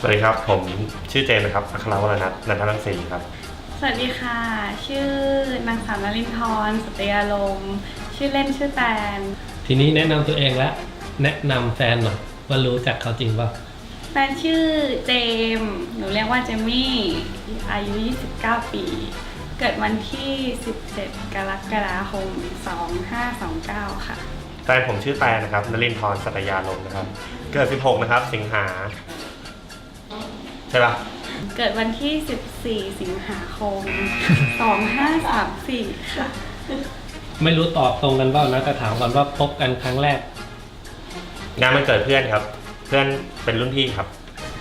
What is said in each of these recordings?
สวัสดีครับ ผมชื่อเจนนะครับอัครวรนัทนันทรังสีครับ สวัสดีค่ะ ชื่อนางสาวนลินทร์สตรีอารมณ์ชื่อเล่นชื่อแตน ทีนี้แนะนำตัวเองแล้วแนะนำแฟนหน่อยว่ารู้จักเขาจริงเปล่าแฟนชื่อเจมส์หนูเรียกว่าเจมี่อายุ 29 ปี เกิดวันที่ 17 กรกฎาคม 2529 ค่ะ แฟนผมชื่อแตนนะครับนลินทร์สัตยาลมนะครับ เกิด 16 นะครับ สิงหา ใช่ปะเกิดวันที่ 14 สิงหาคม 2534 ค่ะ ไม่รู้ตอบตรงกันเปล่านะแต่ถามก่อนว่าพบกันครั้งแรก งานมันเกิดเพื่อนครับ เพื่อนเป็นรุ่นพี่ครับ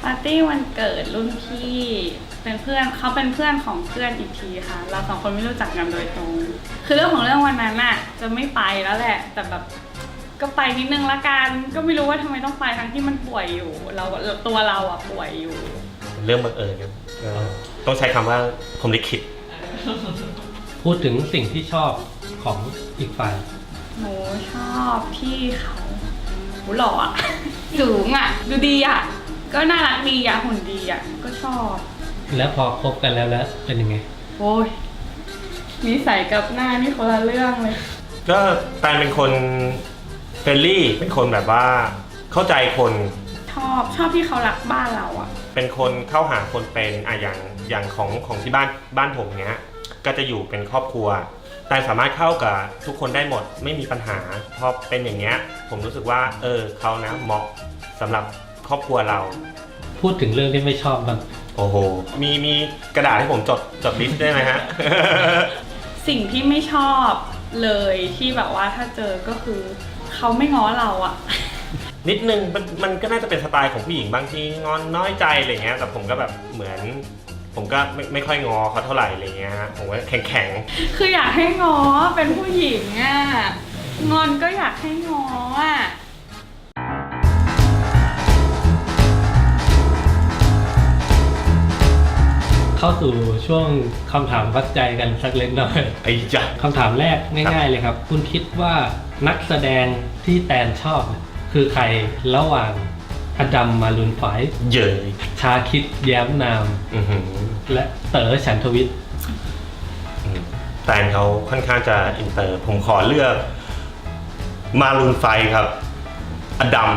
ปาร์ตี้วันเกิดรุ่นพี่ เป็นเพื่อนเขาเป็นเพื่อนของเพื่อนอีกทีค่ะ เราสองคนไม่รู้จักกันโดยตรง คือเรื่องของเรื่องวันนั้นน่ะ จะไม่ไปแล้วแหละ แต่แบบก็ไปนิดนึงละกัน ก็ไม่รู้ว่าทำไมต้องไปทั้งที่มันป่วยอยู่ เราตัวเราอะป่วยอยู่ เรื่องบังเอิญครับเอ่อต้องใช้คำว่าผมลิขิตพูดถึงสิ่งที่ชอบของอีกฝ่ายหนูชอบพี่เขาโหหล่ออะสูงอะดูดีอะก็น่ารักดีอะหุ่นดีอะก็ชอบ แล้วพอคบกันแล้วแล้วเป็นยังไง โอ้ยนิสัยกับหน้านี่คนละเรื่องเลย ก็แตนเป็นคนเฟรนลี่เป็นคนแบบว่าเข้าใจคนช อบชอบที่เขารักบ้านเราอะเป็นคนเข้าหาคนเป็นอะอย่างอย่างของของที่บ้านบ้านผมเนี้ย ก็จะอยู่เป็นครอบครัว แต่สามารถเข้ากับทุกคนได้หมดไม่มีปัญหาพอเป็นอย่างเงี้ย ผมรู้สึกว่า เออเขานะเหมาะสำหรับครอบครัวเรา พูดถึงเรื่องที่ไม่ชอบบ้างโอ้โห มีมีกระดาษให้ผมจดจดลิสต์ได้ไหมฮะ สิ่งที่ไม่ชอบเลยที่แบบว่าถ้าเจอก็คือ เขาไม่ง้อเราอะ นิดนึงมันมันก็น่าจะเป็นสไตล์ของผู้หญิงบางทีงอนน้อยใจอะไรเงี้ยแต่ผมก็แบบเหมือน ผมก็ไม่ไม่ค่อยงอเขาเท่าไหร่อะไรเงี้ยฮะผมว่าแข็งแข็งคืออยากให้ง้อเป็นผู้หญิงอะงอนก็อยากให้ง้ออะเข้าสู่ช่วงคำถามวัดใจกันสักเล็กน้อยๆไอ้จ้ะคำถามแรกง่าย ๆ เลยครับ คุณคิดว่านักแสดงที่แตนชอบเนี่ย คือใครระหว่างอดัมมารุนไฟว์เย้ยชาคิดแย้มนาม อือหือและเต๋อฉันทวิทย์อืมแฟนเขาค่อนข้างจะอินเตอร์ ผมขอเลือก มารุนไฟครับ อดัม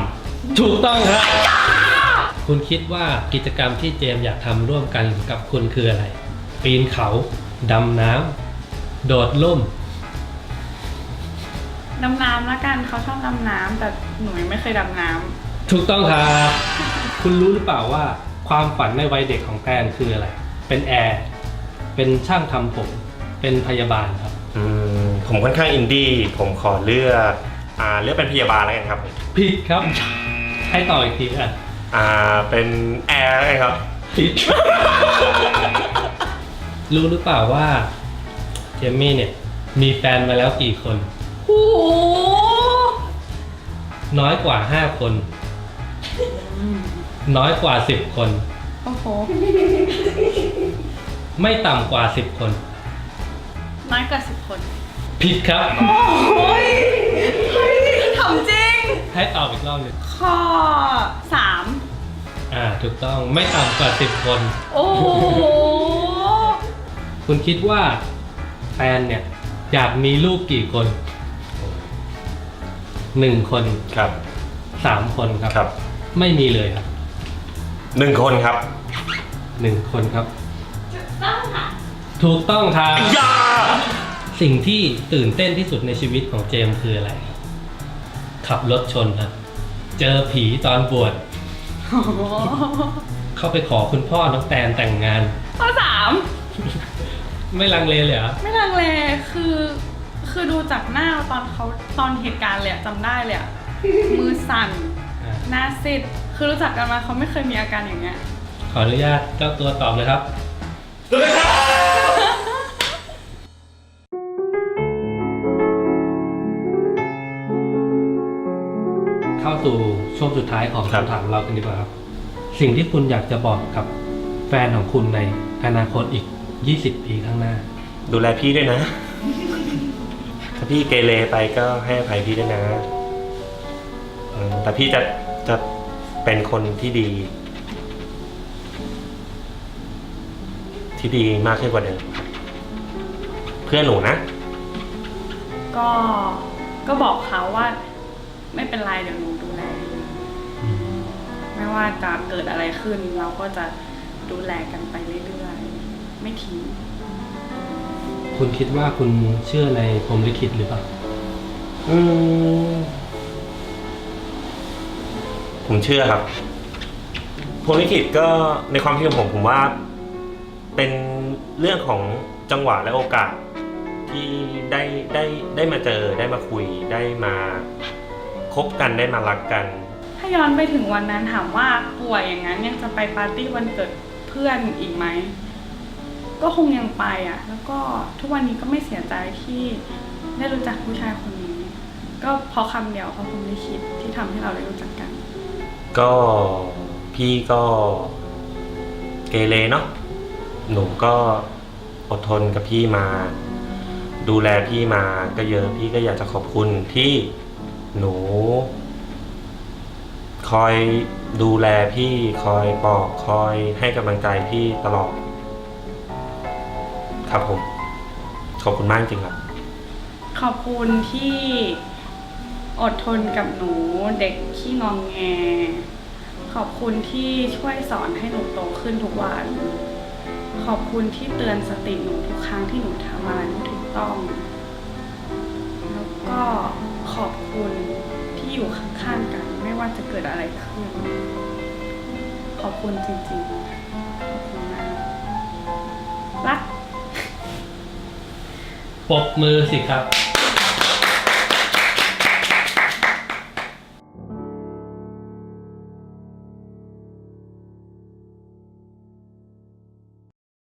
ถูกต้องครับ คุณคิดว่ากิจกรรมที่เจมส์อยากทำร่วมกันกับคุณคืออะไร ปีนเขา ดำน้ำ โดดล่ม ดำน้ำละกันเขาชอบดำน้ำแต่หนูยังไม่เคยดำน้ถูกต้องครับ คุณรู้หรือเปล่าว่า ความฝันในวัยเด็กของแตนคืออะไร เป็นแอร์ เป็นช่างทำผม เป็นพยาบาลครับ อืมผมค่อนข้างอินดี้ผมขอเลือกอ่าเลือกเป็นพยาบาลแล้วกันครับผิดครับ ให้ต่ออีกทีอะ อ่าเป็นแอร์แล้วกันครับ ผิด รู้หรือเปล่าว่าเจมมี่เนี่ย มีแฟนมาแล้วกี่คนำ โอ้โหน้อยกว่าห้าคน น้อยกว่าสิบคน โอ้โห ไม่ต่ำกว่าสิบคน น้อยกว่าสิบคน ผิดครับ โอ้ยเฮ้ยถามจริง ให้ตอบอีกรอบหนึ่งข้อสามอ่า ถูกต้องไม่ต่ำกว่าสิบคน โอ้โหคุณคิดว่าแฟนเนี่ยอยากมีลูกกี่คน หนึ่งคนครับสามคนครับ ครับไม่มีเลยครับหนึ่งคนครับหนึ่งคนครับถูกต้องครับยาสิ่งที่ตื่นเต้นที่สุดในชีวิตของเจมส์คืออะไรครับขับรถชนครับ เจอผีตอนบวชโอ้โหเข้าไปขอคุณพ่อน้องแตนแต่งงาน ข้อสามไม่ลังเลเลยเหรอ ไม่ลังเลคือ คือดูจากหน้าตอนเขาตอนเหตุการณ์เลยอะจำได้เลยอะมือสั่นอะหน้าซีดคือรู้จักกันมาเขาไม่เคยมีอาการอย่างเงี้ย ขออนุญาตเจ้าตัวตอบเลยครับเข้าสู่ช่วงสุดท้ายของครับคำถามเรากันดีกว่าครับ สิ่งที่คุณอยากจะบอกกับแฟนของคุณในอนาคตอีก 20 ปีข้างหน้า ดูแลพี่ด้วยนะ ถ้าพี่เกเรไปก็ให้อภัยพี่ด้วยนะอืมแต่พี่จะจะเป็นคนที่ดี ที่ดีมากขึ้นกว่าเดิมครับเพื่อนหนูนะ ก็ก็บอกเขาว่า ไม่เป็นไรเดี๋ยวหนูดูแลเองไม่ว่าจะเกิดอะไรขึ้น เราก็จะดูแลกันไปเรื่อยๆ ไม่ทิ้ง คุณคิดว่าคุณเชื่อในพรหมลิขิตหรือเปล่า อืมผมเชื่อครับพรหมลิขิตก็ในความคิดของผมผมว่า เป็นเรื่องของจังหวะและโอกาส ที่ได้ได้ได้มาเจอได้มาคุยได้มาคบกันได้มารักกัน ถ้าย้อนไปถึงวันนั้นถามว่าป่วยอย่างนั้นยังจะไปปาร์ตี้วันเกิดเพื่อนอีกไหม ก็คงยังไปอะ แล้วก็ทุกวันนี้ก็ไม่เสียใจที่ได้รู้จักผู้ชายคนนี้ ก็เพราะคำเดียวเพราะผมได้คิดที่ทำให้เราได้รู้จักกัน ก็พี่ก็เกเรเนาะหนูก็อดทนกับพี่มา ดูแลพี่มาก็เยอะพี่ก็อยากจะขอบคุณที่หนู คอยดูแลพี่คอยปลอบคอยให้กำลังใจพี่ตลอด ครับผม ขอบคุณมากจริงครับ ขอบคุณที่อดทนกับหนูเด็กขี้งองแง ขอบคุณที่ช่วยสอนให้หนูโตขึ้นทุกวัน ขอบคุณที่เตือนสติหนูทุกครั้งที่หนูทำอะไรไม่ถูกต้อง แล้วก็ขอบคุณที่อยู่ข้างๆกัน ไม่ว่าจะเกิดอะไรขึ้น ขอบคุณจริงๆ ปรบมือสิครับ